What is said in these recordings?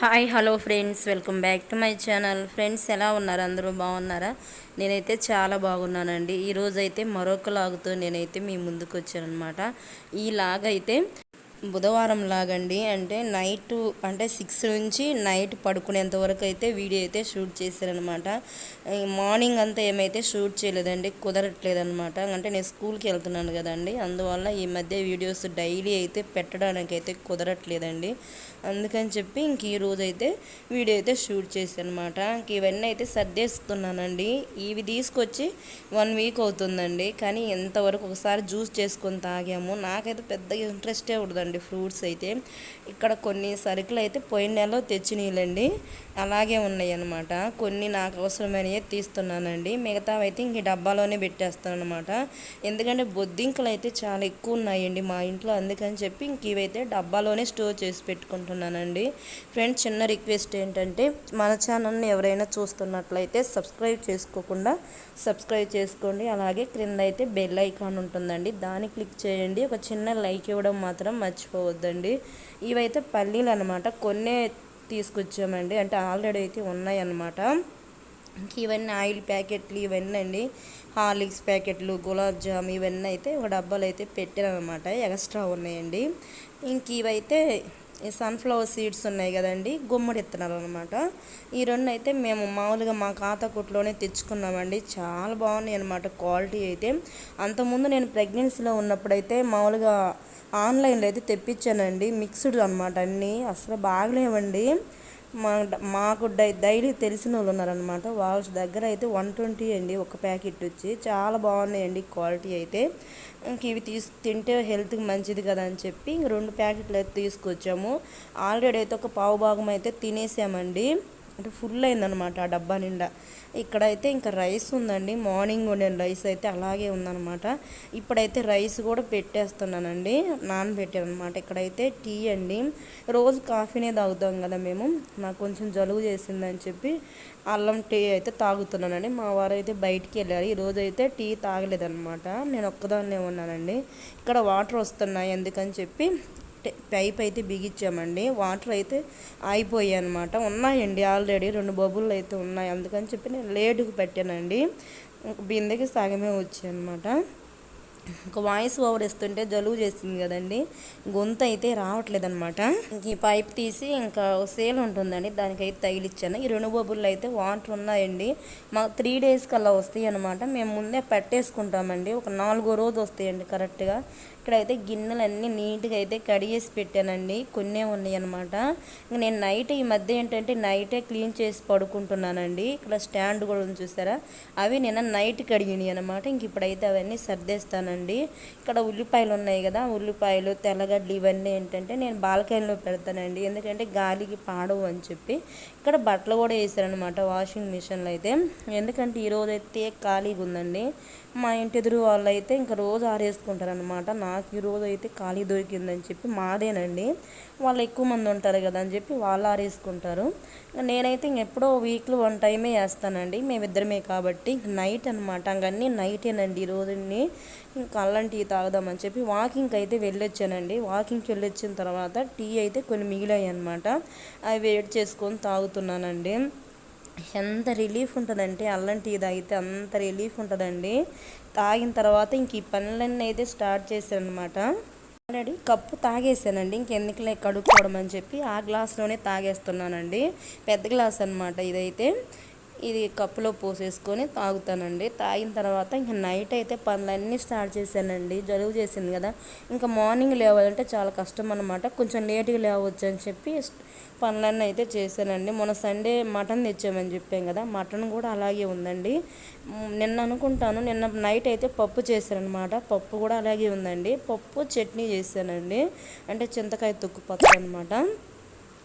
Hi hello friends welcome back to my channel friends ఎలా ఉన్నారు? అందరూ బాగున్నారా? నేనైతే చాలా బాగున్నానండి. ఈరోజైతే మరొక లాగుతో నేనైతే మీ ముందుకు వచ్చానమాట ఈ లాగైతే బుధవారం లాగండి. అంటే నైట్ అంటే సిక్స్ నుంచి నైట్ పడుకునేంత వరకు అయితే వీడియో అయితే షూట్ చేశారనమాట మార్నింగ్ అంతా ఏమైతే షూట్ చేయలేదండి కుదరట్లేదనమాట అంటే నేను స్కూల్కి వెళ్తున్నాను కదండి. అందువల్ల ఈ మధ్య వీడియోస్ డైలీ అయితే పెట్టడానికి అయితే కుదరట్లేదండి. అందుకని చెప్పి ఇంక ఈ రోజు అయితే వీడియో అయితే షూట్ చేశానమాట ఇంక ఇవన్నీ అయితే సర్దేస్తున్నానండి. ఇవి తీసుకొచ్చి వన్ వీక్ అవుతుందండి. కానీ ఎంతవరకు ఒకసారి జ్యూస్ చేసుకొని తాగాము. నాకైతే పెద్దగా ఇంట్రెస్టే ఉండదండి. ఫ్రూట్స్ అయితే. ఇక్కడ కొన్ని సరుకులు అయితే పోయిన నెలలో తెచ్చినాయిలండి అలాగే ఉన్నాయి అనమాట కొన్ని నాకు అవసరమైనవి తీస్తున్నానండి. మిగతావి అయితే ఇంక డబ్బాలోనే పెట్టేస్తాను అనమాట ఎందుకంటే బొద్దింకలు అయితే చాలా ఎక్కువ ఉన్నాయండి మా ఇంట్లో. అందుకని చెప్పి ఇంక ఇవైతే డబ్బాలోనే స్టోర్ చేసి పెట్టుకుంటున్నానండి. ఫ్రెండ్స్ చిన్న రిక్వెస్ట్ ఏంటంటే మన ఛానల్ని ఎవరైనా చూస్తున్నట్లయితే సబ్స్క్రైబ్ చేసుకోకుండా సబ్స్క్రైబ్ చేసుకోండి. అలాగే క్రింద అయితే బెల్ ఐకాన్ ఉంటుందండి. దాన్ని క్లిక్ చేయండి. ఒక చిన్న లైక్ ఇవ్వడం మాత్రం మర్చిపోవద్దండి. ఇవైతే పల్లీలు అనమాట కొన్ని తీసుకొచ్చామండి. అంటే ఆల్రెడీ అయితే ఉన్నాయన్నమాట. ఇంకా ఇవన్నీ ఆయిల్ ప్యాకెట్లు ఇవన్నీ అండి హార్లిక్స్ ప్యాకెట్లు గులాబ్ జామ్ ఇవన్నీ అయితే ఒక డబ్బాలు అయితే పెట్టానమాట ఎక్స్ట్రా ఉన్నాయండి. ఇంక ఇవైతే ఈ సన్ఫ్లవర్ సీడ్స్ ఉన్నాయి కదండి గుమ్మడి ఇత్తనాలు అనమాట ఈ రెండు అయితే మేము మామూలుగా మా ఖాతా కొట్లోనే తెచ్చుకున్నామండి. చాలా బాగున్నాయి అనమాట క్వాలిటీ అయితే. అంతకుముందు నేను ప్రెగ్నెన్సీలో ఉన్నప్పుడైతే మామూలుగా ఆన్లైన్లో అయితే తెప్పించానండి. మిక్స్డ్ అనమాట అన్నీ. అసలు బాగలేవండి. మా మాకు డై డైలీ తెలిసిన వాళ్ళు ఉన్నారనమాట వాళ్ళ దగ్గర అయితే వన్ ట్వంటీ అండి ఒక ప్యాకెట్ వచ్చి. చాలా బాగున్నాయండి క్వాలిటీ అయితే. ఇంక ఇవి తీసు తింటే హెల్త్కి మంచిది కదా అని చెప్పి ఇంక రెండు ప్యాకెట్లు అయితే తీసుకొచ్చాము. ఆల్రెడీ అయితే ఒక పావు భాగం అయితే తినేసామండి. అంటే ఫుల్ అయిందనమాట ఆ డబ్బా నిండా. ఇక్కడైతే ఇంకా రైస్ ఉందండి. మార్నింగ్ వండిన రైస్ అయితే అలాగే ఉందనమాట ఇప్పుడైతే రైస్ కూడా పెట్టేస్తున్నానండి. నానబెట్టాను అనమాట ఇక్కడైతే టీ అండి. రోజు కాఫీనే తాగుతాం కదా మేము. నాకు కొంచెం జలుబు చేసిందని చెప్పి అల్లం టీ అయితే తాగుతున్నానండి. మా వారు అయితే బయటికి వెళ్ళారు. ఈరోజు అయితే టీ తాగలేదన్నమాట. నేను ఒక్కదాన్నే ఉన్నానండి. ఇక్కడ వాటర్ వస్తున్నాయి ఎందుకని చెప్పి పైప్ అయితే బిగించామండి. వాటర్ అయితే అయిపోయాయి అనమాట ఉన్నాయండి ఆల్రెడీ. రెండు బబుల్ అయితే ఉన్నాయి. అందుకని చెప్పి నేను లేటుకు పెట్టానండి. బిందెకి సగమే వచ్చాయి అనమాట వాయిస్ ఓవర్ ఇస్తుంటే జలుబు చేసింది కదండి. గొంతు అయితే రావట్లేదనమాట అనమాట ఈ పైప్ తీసి ఇంకా సేల్ ఉంటుందండి. దానికైతే తగిలిచ్చాను. ఈ రెండు బొబ్బుల్లో అయితే వాటర్ ఉన్నాయండి. మాకు త్రీ డేస్ కల్లా వస్తాయి అనమాట మేము ముందే పెట్టేసుకుంటామండి. ఒక నాలుగో రోజు వస్తాయండి కరెక్ట్గా. ఇక్కడైతే గిన్నెలన్నీ నీట్గా అయితే కడిగేసి పెట్టానండి. కొన్నే ఉన్నాయి అనమాట నేను నైట్ ఈ మధ్య ఏంటంటే నైటే క్లీన్ చేసి పడుకుంటున్నానండి. ఇక్కడ స్టాండ్ కూడా ఉంది చూసారా? అవి నేను నైట్ కడిగినాయి అనమాట ఇంక ఇప్పుడైతే అవన్నీ సర్దేస్తానండి. ఇక్కడ ఉల్లిపాయలు ఉన్నాయి కదా ఉల్లిపాయలు తెల్లగడ్డలు ఇవన్నీ ఏంటంటే నేను బాల్కనీలో పెడతానండి. ఎందుకంటే గాలికి పాడవు అని చెప్పి. ఇక్కడ బట్టలు కూడా వేసారనమాట వాషింగ్ మిషన్లో అయితే. ఎందుకంటే ఈరోజు అయితే ఖాళీగా ఉందండి. మా ఇంటి ఎదురు వాళ్ళు అయితే ఇంకా రోజు ఆరేసుకుంటారనమాట నాకు ఈరోజు అయితే ఖాళీ దొరికిందని చెప్పి మాదేనండి. వాళ్ళు ఎక్కువ మంది ఉంటారు కదా అని చెప్పి వాళ్ళు ఆరేసుకుంటారు. నేనైతే ఇంకెప్పుడో వీక్లో వన్ టైమే వేస్తానండి. మేమిద్దరమే కాబట్టి నైట్ అనమాట ఇంకన్నీ నైటేనండి ఈరోజు ఇంకా అల్లం టీ తాగుదామని చెప్పి వాకింగ్కి అయితే వెళ్ళొచ్చానండి. వాకింగ్కి వెళ్ళొచ్చిన తర్వాత టీ అయితే కొన్ని మిగిలాయి అనమాట అవి వేడి చేసుకొని తాగుతున్నానండి. ఎంత రిలీఫ్ ఉంటుందంటే అల్లం టీ తాగితే అంత రిలీఫ్ ఉంటుందండి. తాగిన తర్వాత ఇంక ఈ పనులన్నీ అయితే స్టార్ట్ చేశాను అనమాట ఆల్రెడీ కప్పు తాగేసానండి ఇంకెందుకులే కడుక్కోవడం అని చెప్పి ఆ గ్లాస్లోనే తాగేస్తున్నానండి. పెద్ద గ్లాస్ అనమాట ఇదైతే. ఇది కప్పులో పోసేసుకొని తాగుతానండి. తాగిన తర్వాత ఇంక నైట్ అయితే పనులన్నీ స్టార్ట్ చేశానండి. జలుబు చేసింది కదా. ఇంకా మార్నింగ్ లేవాలంటే చాలా కష్టం అనమాట కొంచెం లేట్గా లేవచ్చు అని చెప్పి పనులన్నీ అయితే చేశానండి. మొన్న సండే మటన్ తెచ్చామని చెప్పాం కదా. మటన్ కూడా అలాగే ఉందండి. నిన్న అనుకుంటాను నిన్న నైట్ అయితే పప్పు చేశారనమాట పప్పు కూడా అలాగే ఉందండి. పప్పు చట్నీ చేశానండి. అంటే చింతకాయ తొక్కు పప్పు అనమాట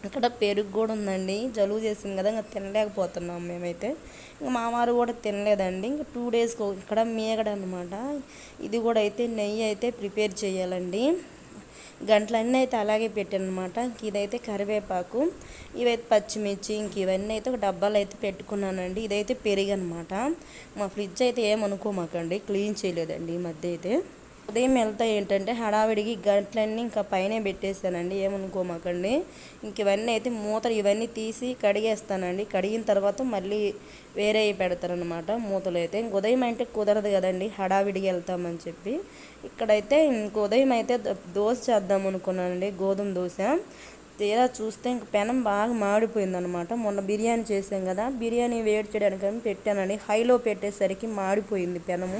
ఇక్కడ పెరుగు కూడా ఉందండి. జలుబు చేసింది కదా ఇంకా తినలేకపోతున్నాం మేమైతే. ఇంకా మామారు కూడా తినలేదండి. ఇంకా టూ డేస్కి ఇక్కడ మేగడ అనమాట ఇది కూడా అయితే నెయ్యి అయితే ప్రిపేర్ చేయాలండి. గంటలన్నీ అయితే అలాగే పెట్టాను అనమాట ఇదైతే కరివేపాకు ఇవైతే పచ్చిమిర్చి ఇంక ఇవన్నీ అయితే ఒక డబ్బాలు అయితే పెట్టుకున్నానండి. ఇదైతే పెరుగు అనమాట మా ఫ్రిడ్జ్ అయితే ఏమనుకోమాకండి క్లీన్ చేయలేదండి ఈ మధ్య అయితే. ఉదయం వెళ్తా ఏంటంటే హడావిడికి గంటలన్నీ ఇంకా పైనే పెట్టేశానండి ఏమనుకోమాకండి. ఇంక ఇవన్నీ అయితే మూతలు ఇవన్నీ తీసి కడిగేస్తానండి. కడిగిన తర్వాత మళ్ళీ వేరే పెడతారనమాట మూతలు అయితే. ఇంక ఉదయం అంటే కుదరదు కదండి హడావిడికి వెళ్తామని చెప్పి. ఇక్కడైతే ఇంక ఉదయం అయితే దోశ చేద్దాం అనుకున్నానండి గోధుమ దోశ. తీరా చూస్తే ఇంక పెనం బాగా మాడిపోయిందనమాట మొన్న బిర్యానీ చేసాం కదా బిర్యానీ వేడి చేయడానికి పెట్టానండి. హైలో పెట్టేసరికి మాడిపోయింది పెనము.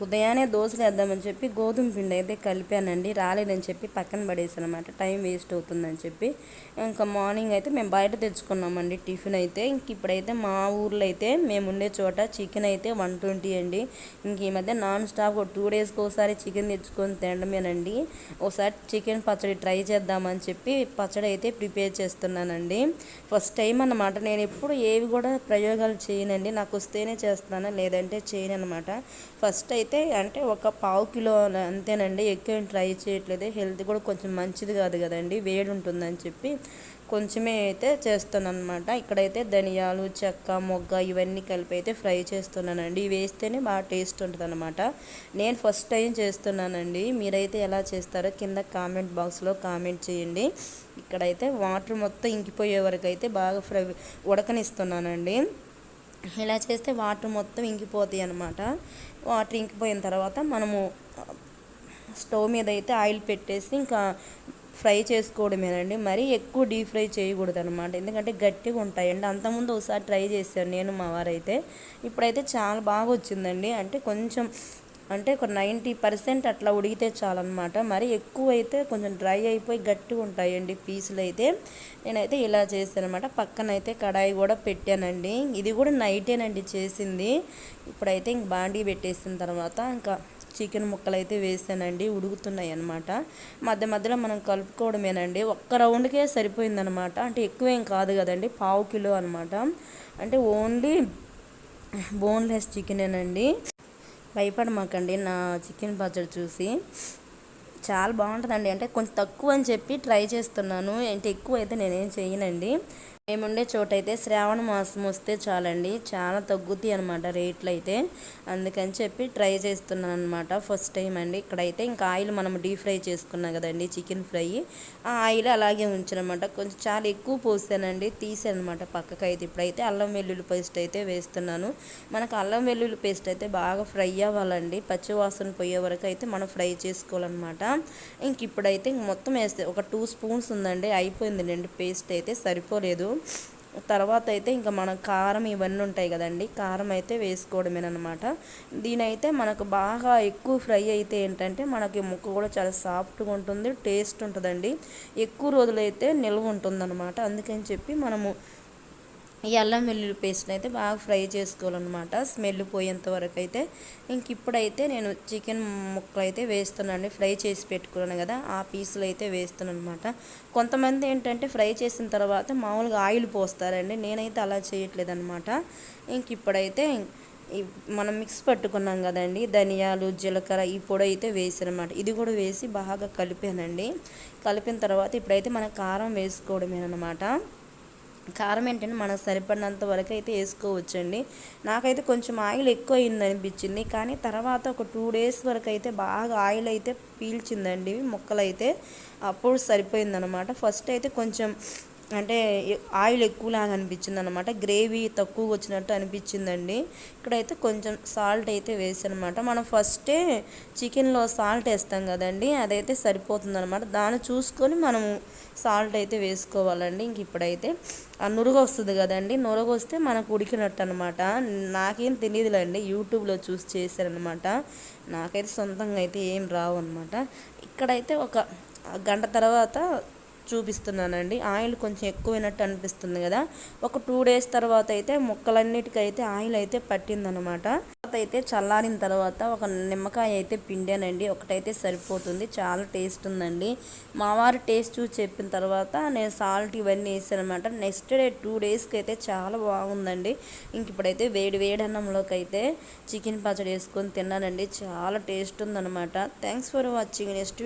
ఇంక ఉదయాన్నే దోశలు వేద్దామని చెప్పి గోధుమ పిండి అయితే కలిపానండి. రాలేదని చెప్పి పక్కన పడేసాను అనమాట టైం వేస్ట్ అవుతుందని చెప్పి ఇంకా మార్నింగ్ అయితే మేము బయట తెచ్చుకున్నామండి టిఫిన్ అయితే. ఇంక ఇప్పుడైతే మా ఊర్లో అయితే మేము ఉండే చోట చికెన్ అయితే వన్ ట్వంటీ అండి. ఇంక ఈ మధ్య నాన్ స్టాప్ ఒక టూ డేస్కి ఒకసారి చికెన్ తెచ్చుకొని తినడమేనండి. ఒకసారి చికెన్ పచ్చడి ట్రై చేద్దామని చెప్పి పచ్చడి అయితే ప్రిపేర్ చేస్తున్నానండి. ఫస్ట్ టైం అన్నమాట. నేను ఎప్పుడు ఏవి కూడా ప్రయోగాలు చేయనండి. నాకు వస్తేనే చేస్తాను లేదంటే చేయను అనమాట ఫస్ట్ అయితే అంటే ఒక పావు కిలో అంతేనండి. ఎక్కువ ట్రై చేయట్లేదు. హెల్త్ కూడా కొంచెం మంచిది కాదు కదండి. వేడి ఉంటుందని చెప్పి కొంచెమే అయితే చేస్తున్నాను ఇక్కడైతే ధనియాలు చెక్క మొగ్గ ఇవన్నీ కలిపి అయితే ఫ్రై చేస్తున్నానండి. ఇవి వేస్తేనే బాగా టేస్ట్ ఉంటుంది అనమాట నేను ఫస్ట్ టైం చేస్తున్నానండి. మీరైతే ఎలా చేస్తారో కింద కామెంట్ బాక్స్లో కామెంట్ చేయండి. ఇక్కడైతే వాటర్ మొత్తం ఇంకిపోయే వరకు అయితే బాగా ఫ్రై ఉడకనిస్తున్నానండి. ఇలా చేస్తే వాటర్ మొత్తం ఇంకిపోతాయి అనమాట వాటర్ ఇంకిపోయిన తర్వాత మనము స్టవ్ మీద అయితే ఆయిల్ పెట్టేసి ఇంకా ఫ్రై చేసుకోవడమేనండి. మరీ ఎక్కువ డీప్ ఫ్రై చేయకూడదు అనమాట ఎందుకంటే గట్టిగా ఉంటాయండి. అంతకుముందు ఒకసారి ట్రై చేశాను నేను మా వారైతే. ఇప్పుడైతే చాలా బాగా వచ్చిందండి. అంటే కొంచెం అంటే ఒక నైంటీ పర్సెంట్ అట్లా ఉడికితే చాలన్నమాట. మరి ఎక్కువ అయితే కొంచెం డ్రై అయిపోయి గట్టిగా ఉంటాయండి పీసులు అయితే నేనైతే ఇలా చేశాను అనమాట పక్కన అయితే కడాయి కూడా పెట్టానండి. ఇది కూడా నైటేనండి చేసింది. ఇప్పుడైతే ఇంక బాండీ పెట్టేసిన తర్వాత ఇంకా చికెన్ ముక్కలు అయితే వేసానండి. ఉడుకుతున్నాయి అనమాట మధ్య మధ్యలో మనం కలుపుకోవడమేనండి. ఒక్క రౌండ్కే సరిపోయిందనమాట అంటే ఎక్కువేం కాదు కదండి. పావు కిలో అనమాట అంటే ఓన్లీ బోన్లెస్ చికెనేనండి. భయపడమాకండి నా చికెన్ పచ్చడి చూసి. చాలా బాగుంటుందండి. అంటే కొంచెం తక్కువ అని చెప్పి ట్రై చేస్తున్నాను. అంటే ఎక్కువ అయితే నేనేం చేయనండి మేముండే చోటైతే అయితే శ్రావణ మాసం వస్తే చాలండి. చాలా తగ్గుతాయి అనమాట రేట్లు అయితే అందుకని చెప్పి ట్రై చేస్తున్నాను అనమాట ఫస్ట్ టైం అండి. ఇక్కడైతే ఇంకా ఆయిల్ మనం డీప్ ఫ్రై చేసుకున్నాం కదండి చికెన్ ఫ్రై. ఆ ఆయిల్ అలాగే ఉంచానమాట. కొంచెం చాలా ఎక్కువ పోసానండి. తీసానమాట పక్కకు అయితే ఇప్పుడైతే అల్లం వెల్లుల్లి పేస్ట్ అయితే వేస్తున్నాను. మనకు అల్లం వెల్లుల్లి పేస్ట్ అయితే బాగా ఫ్రై అవ్వాలండి. పచ్చివాసన పోయే వరకు అయితే మనం ఫ్రై చేసుకోవాలన్నమాట. ఇంక ఇప్పుడైతే మొత్తం వేస్తే ఒక టూ స్పూన్స్ ఉందండి. అయిపోయింది పేస్ట్ అయితే సరిపోలేదు. తర్వాత అయితే ఇంకా మన కారం ఇవన్నీ ఉంటాయి కదండి కారం అయితే వేసుకోవడమేనమాట దీనైతే మనకు బాగా ఎక్కువ ఫ్రై అయితే ఏంటంటే మనకి ముక్క కూడా చాలా సాఫ్ట్గా ఉంటుంది టేస్ట్ ఉంటుందండి. ఎక్కువ రోజులైతే నిల్వ ఉంటుందన్నమాట. అందుకని చెప్పి మనము ఈ అల్లం వెల్లుల్లి పేస్ట్ని అయితే బాగా ఫ్రై చేసుకోవాలన్నమాట. స్మెల్ పోయేంత వరకు అయితే. ఇంక ఇప్పుడైతే నేను చికెన్ ముక్కలు అయితే వేస్తున్నాను. ఫ్రై చేసి పెట్టుకున్నాను కదా ఆ పీసులు అయితే వేస్తున్నాను అనమాట కొంతమంది ఏంటంటే ఫ్రై చేసిన తర్వాత మామూలుగా ఆయిల్ పోస్తారండి. నేనైతే అలా చేయట్లేదు అనమాట ఇంక ఇప్పుడైతే మనం మిక్స్ పట్టుకున్నాం కదండి ధనియాలు జీలకర్ర ఈ పొడి అయితే వేసానమాట ఇది కూడా వేసి బాగా కలిపానండి. కలిపిన తర్వాత ఇప్పుడైతే మన కారం వేసుకోవడమేనమాట కారం ఏంటంటే మనకు సరిపడినంత వరకు అయితే వేసుకోవచ్చండి. నాకైతే కొంచెం ఆయిల్ ఎక్కువ అయింది అనిపించింది. కానీ తర్వాత ఒక టూ డేస్ వరకు అయితే బాగా ఆయిల్ అయితే పీల్చిందండి. ముక్కలు అయితే అప్పుడు సరిపోయిందనమాట ఫస్ట్ అయితే కొంచెం అంటే ఆయిల్ ఎక్కువలాగా అనిపించింది అనమాట గ్రేవీ తక్కువ వచ్చినట్టు అనిపించిందండి. ఇక్కడైతే కొంచెం సాల్ట్ అయితే వేసానమాట మనం ఫస్టే చికెన్లో సాల్ట్ వేస్తాం కదండి అదైతే సరిపోతుంది అనమాట దాన్ని చూసుకొని మనము సాల్ట్ అయితే వేసుకోవాలండి. ఇంక ఇప్పుడైతే ఆ నురుగు వస్తుంది కదండి నురుగు వస్తే మనకు ఉడికినట్టు అనమాట నాకేం తెలియదులేండి యూట్యూబ్లో చూసి చేశారనమాట నాకైతే సొంతంగా అయితే ఏం రావు అనమాట ఇక్కడైతే ఒక గంట తర్వాత చూపిస్తున్నానండి. ఆయిల్ కొంచెం ఎక్కువైనట్టు అనిపిస్తుంది కదా. ఒక టూ డేస్ తర్వాత అయితే ముక్కలన్నిటికైతే ఆయిల్ అయితే పట్టిందనమాట. తర్వాత అయితే చల్లారిన తర్వాత ఒక నిమ్మకాయ అయితే పిండానండి. ఒకటైతే సరిపోతుంది. చాలా టేస్ట్ ఉందండి. మా వారు టేస్ట్ చూసి చెప్పిన తర్వాత నేను సాల్ట్ ఇవన్నీ వేసాను అనమాట నెక్స్ట్ డే టూ డేస్కి అయితే చాలా బాగుందండి. ఇంక ఇప్పుడైతే వేడి వేడి అన్నంలోకి అయితే చికెన్ పచ్చడి వేసుకొని తిన్నానండి. చాలా టేస్ట్ ఉందన్నమాట థ్యాంక్స్ ఫర్ వాచింగ్. నెక్స్ట్